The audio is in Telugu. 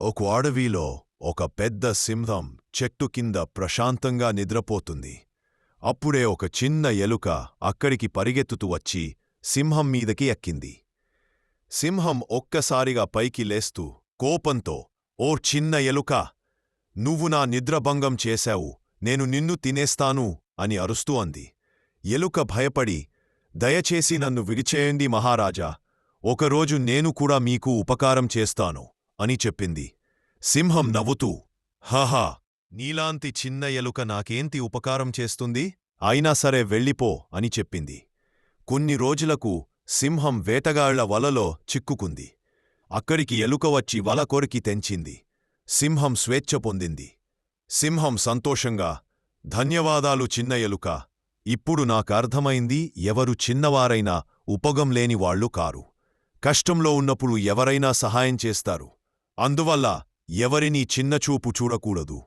ఒక అడవిలో ఒక పెద్ద సింహం చెట్టు కింద ప్రశాంతంగా నిద్రపోతుంది. అప్పుడే ఒక చిన్న ఎలుక అక్కడికి పరిగెత్తుతూ వచ్చి సింహం మీదకి ఎక్కింది. సింహం ఒక్కసారిగా పైకి లేస్తూ కోపంతో ఓ చిన్న ఎలుక! నువ్వు నా నిద్రభంగం చేశావు. నేను నిన్ను తినేస్తాను అని అరుస్తూ అంది. ఎలుక భయపడి దయచేసి నన్ను విడిచేయండి మహారాజా. ఒకరోజు నేను కూడా మీకు ఉపకారం చేస్తాను. అని చెప్పింది. సింహం నవ్వుతూ హహా నీలాంటి చిన్న ఎలుక నాకేంటి ఉపకారం చేస్తుంది? అయినా సరే వెళ్ళిపో అని చెప్పింది. కొన్ని రోజులకు సింహం వేటగాళ్ళ వలలో చిక్కుకుంది. అక్కడికి ఎలుక వచ్చి వల కొరికి తెంచింది. సింహం స్వేచ్ఛ పొందింది. సింహం సంతోషంగా ధన్యవాదాలు చిన్న ఎలుక. ఇప్పుడు నాకర్థమైంది ఎవరు చిన్నవారైనా ఉపగం వాళ్ళు కారు. కష్టంలో ఉన్నప్పుడు ఎవరైనా సహాయం చేస్తారు. అందువల్ల ఎవరినీ చిన్నచూపు చూడకూడదు.